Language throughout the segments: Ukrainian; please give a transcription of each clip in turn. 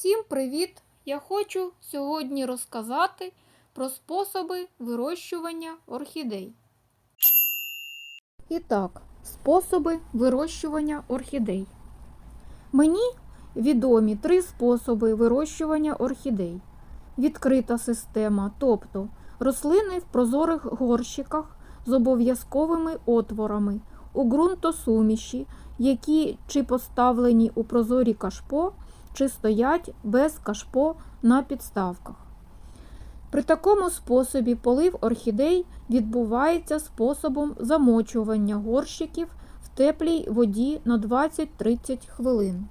Всім привіт! Я хочу сьогодні розказати про способи вирощування орхідей. І так, способи вирощування орхідей. Мені відомі три способи вирощування орхідей. Відкрита система, тобто рослини в прозорих горщиках з обов'язковими отворами у ґрунтосуміші, які чи поставлені у прозорі кашпо, чи стоять без кашпо на підставках. При такому способі полив орхідей відбувається способом замочування горщиків в теплій воді на 20-30 хвилин.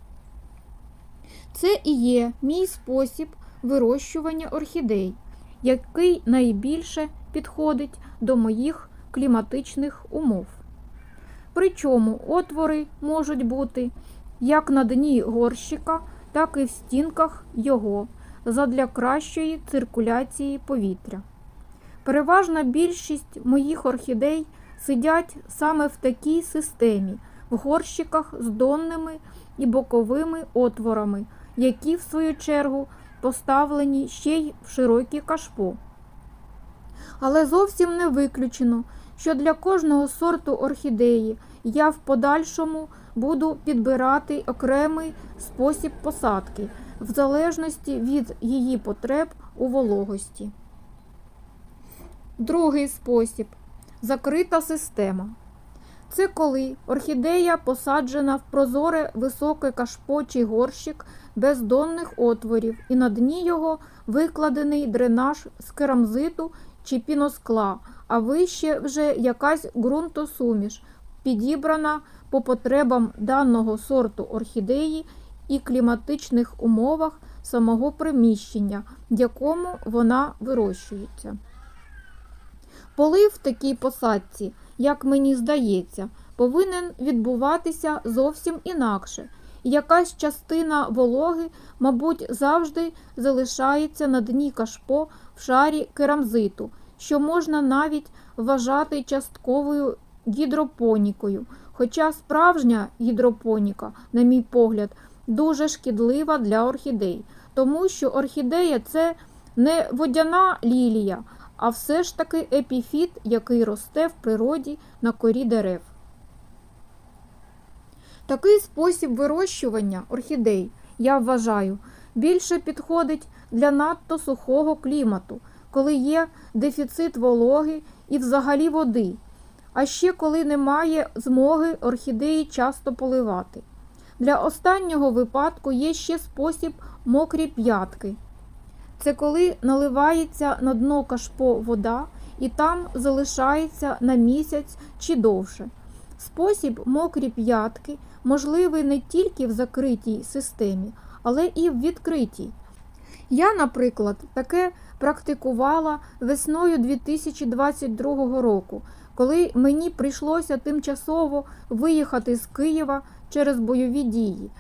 Це і є мій спосіб вирощування орхідей, який найбільше підходить до моїх кліматичних умов. Причому отвори можуть бути як на дні горщика, так і в стінках його задля кращої циркуляції повітря. Переважна більшість моїх орхідей сидять саме в такій системі, в горщиках з донними і боковими отворами, які, в свою чергу, поставлені ще й в широкі кашпо. Але зовсім не виключено, що для кожного сорту орхідеї я в подальшому буду підбирати окремий спосіб посадки в залежності від її потреб у вологості. Другий спосіб закрита система. Це коли орхідея посаджена в прозоре високе кашпо чи горщик без донних отворів, і на дні його викладений дренаж з керамзиту чи піноскла, а вище вже якась ґрунтосуміш, підібрана по потребам даного сорту орхідеї і кліматичних умовах самого приміщення, в якому вона вирощується. Полив в такій посадці, як мені здається, повинен відбуватися зовсім інакше. Якась частина вологи, мабуть, завжди залишається на дні кашпо в шарі керамзиту, що можна навіть вважати частковою гідропонікою. Хоча справжня гідропоніка, на мій погляд, дуже шкідлива для орхідей, тому що орхідея це не водяна лілія, а все ж таки епіфіт, який росте в природі на корі дерев. Такий спосіб вирощування орхідей, я вважаю, більше підходить для надто сухого клімату, коли є дефіцит вологи і взагалі води, а ще коли немає змоги орхідеї часто поливати. Для останнього випадку є ще спосіб мокрі п'ятки. Це коли наливається на дно кашпо вода і там залишається на місяць чи довше. Спосіб мокрі п'ятки можливий не тільки в закритій системі, але і в відкритій. Я, наприклад, таке практикувала весною 2022 року, коли мені прийшлося тимчасово виїхати з Києва через бойові дії.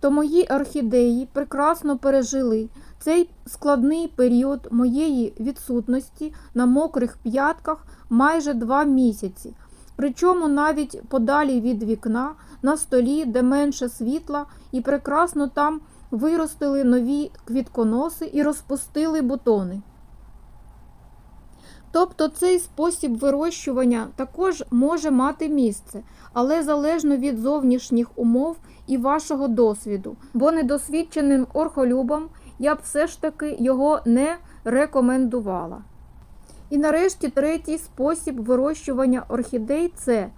То мої орхідеї прекрасно пережили цей складний період моєї відсутності на мокрих п'ятках майже два місяці. Причому навіть подалі від вікна, на столі, де менше світла, і прекрасно там виростили нові квітконоси і розпустили бутони. Тобто цей спосіб вирощування також може мати місце, але залежно від зовнішніх умов і вашого досвіду, бо недосвідченим орхолюбам я б все ж таки його не рекомендувала. І нарешті третій спосіб вирощування орхідей це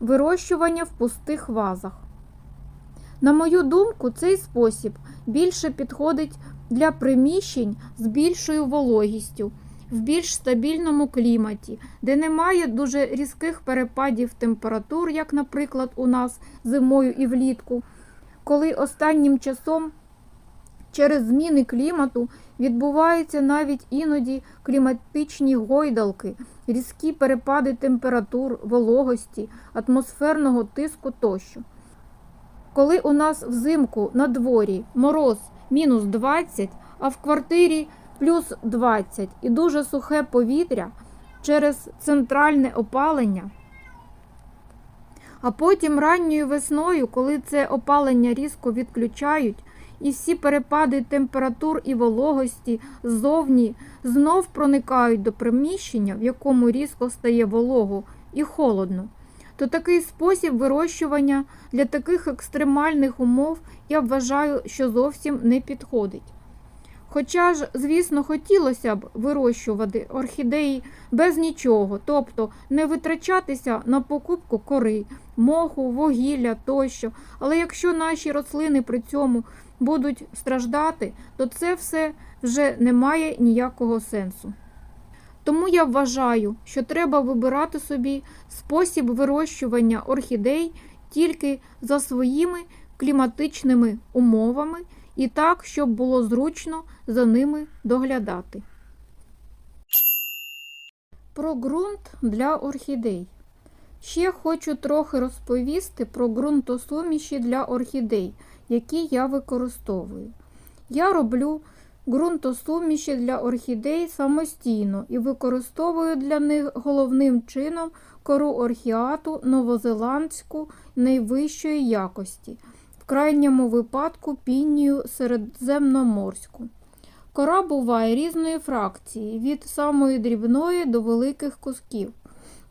вирощування в пустих вазах. На мою думку, цей спосіб більше підходить для приміщень з більшою вологістю, в більш стабільному кліматі, де немає дуже різких перепадів температур, як, наприклад, у нас зимою і влітку, коли останнім часом через зміни клімату відбуваються навіть іноді кліматичні гойдалки, різкі перепади температур, вологості, атмосферного тиску тощо. Коли у нас взимку на дворі мороз мінус 20, а в квартирі плюс 20 і дуже сухе повітря через центральне опалення, а потім ранньою весною, коли це опалення різко відключають, і всі перепади температур і вологості ззовні знов проникають до приміщення, в якому різко стає волого і холодно, то такий спосіб вирощування для таких екстремальних умов я вважаю, що зовсім не підходить. Хоча ж, звісно, хотілося б вирощувати орхідеї без нічого, тобто не витрачатися на покупку кори, моху, вугілля тощо. Але якщо наші рослини при цьому будуть страждати, то це все вже не має ніякого сенсу. Тому я вважаю, що треба вибирати собі спосіб вирощування орхідей тільки за своїми кліматичними умовами і так, щоб було зручно за ними доглядати. Про ґрунт для орхідей. Ще хочу трохи розповісти про ґрунтосуміші для орхідей, які я використовую. Я роблю ґрунтосуміші для орхідей самостійно і використовую для них головним чином кору орхіату новозеландську найвищої якості, крайньому випадку пінію середземноморську. Кора буває різної фракції, від самої дрібної до великих кусків.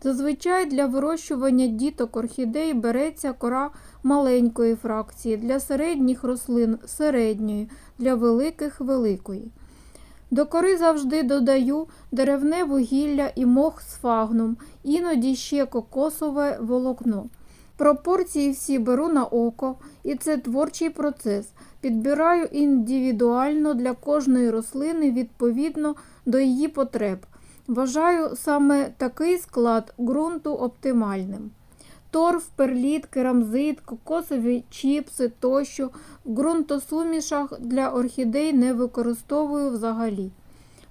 Зазвичай для вирощування діток орхідей береться кора маленької фракції, для середніх рослин середньої, для великих великої. До кори завжди додаю деревне вугілля і мох з фагном, іноді ще кокосове волокно. Пропорції всі беру на око, і це творчий процес. Підбираю індивідуально для кожної рослини відповідно до її потреб. Вважаю саме такий склад ґрунту оптимальним. Торф, перліт, керамзит, кокосові чіпси тощо в ґрунтосумішах для орхідей не використовую взагалі.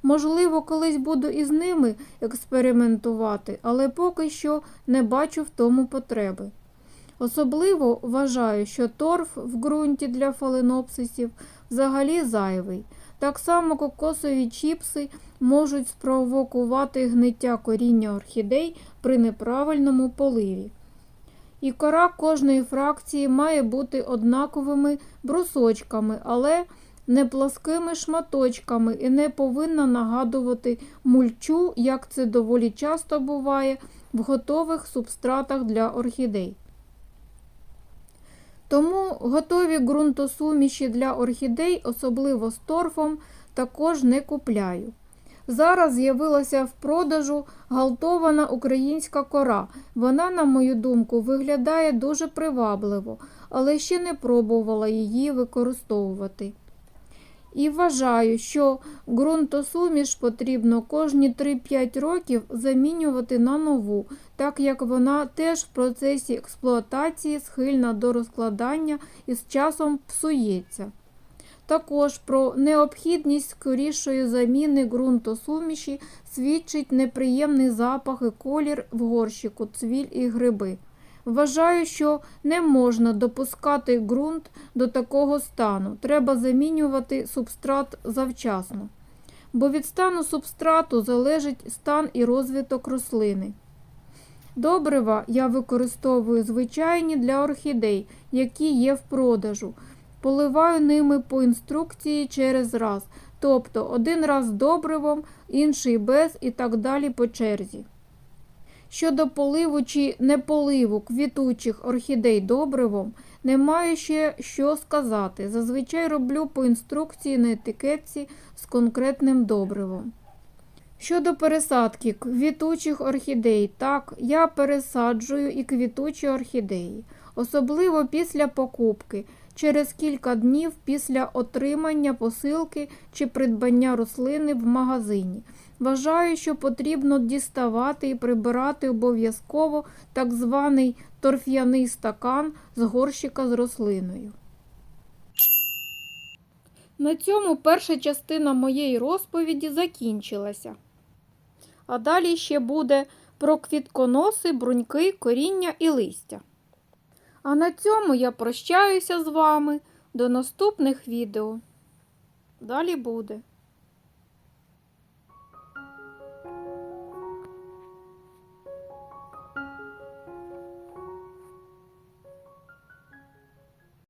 Можливо, колись буду із ними експериментувати, але поки що не бачу в тому потреби. Особливо вважаю, що торф в ґрунті для фаленопсисів взагалі зайвий. Так само кокосові чіпси можуть спровокувати гниття коріння орхідей при неправильному поливі. І кора кожної фракції має бути однаковими брусочками, але не пласкими шматочками і не повинна нагадувати мульчу, як це доволі часто буває в готових субстратах для орхідей. Тому готові ґрунтосуміші для орхідей, особливо з торфом, також не купляю. Зараз з'явилася в продажу галтована українська кора. Вона, на мою думку, виглядає дуже привабливо, але ще не пробувала її використовувати. І вважаю, що ґрунтосуміш потрібно кожні 3-5 років замінювати на нову, так як вона теж в процесі експлуатації схильна до розкладання і з часом псується. Також про необхідність скорішої заміни ґрунтосуміші свідчить неприємний запах і колір в горщику, цвіль і гриби. Вважаю, що не можна допускати ґрунт до такого стану. Треба замінювати субстрат завчасно. Бо від стану субстрату залежить стан і розвиток рослини. Добрива я використовую звичайні для орхідей, які є в продажу. Поливаю ними по інструкції через раз, тобто один раз добривом, інший без і так далі по черзі. Щодо поливу чи неполиву квітучих орхідей добривом, не маю ще що сказати. Зазвичай роблю по інструкції на етикетці з конкретним добривом. Щодо пересадки квітучих орхідей, так, я пересаджую і квітучі орхідеї, особливо після покупки, через кілька днів після отримання посилки чи придбання рослини в магазині. Вважаю, що потрібно діставати і прибирати обов'язково так званий торф'яний стакан з горщика з рослиною. На цьому перша частина моєї розповіді закінчилася. А далі ще буде про квітконоси, бруньки, коріння і листя. А на цьому я прощаюся з вами до наступних відео. Далі буде.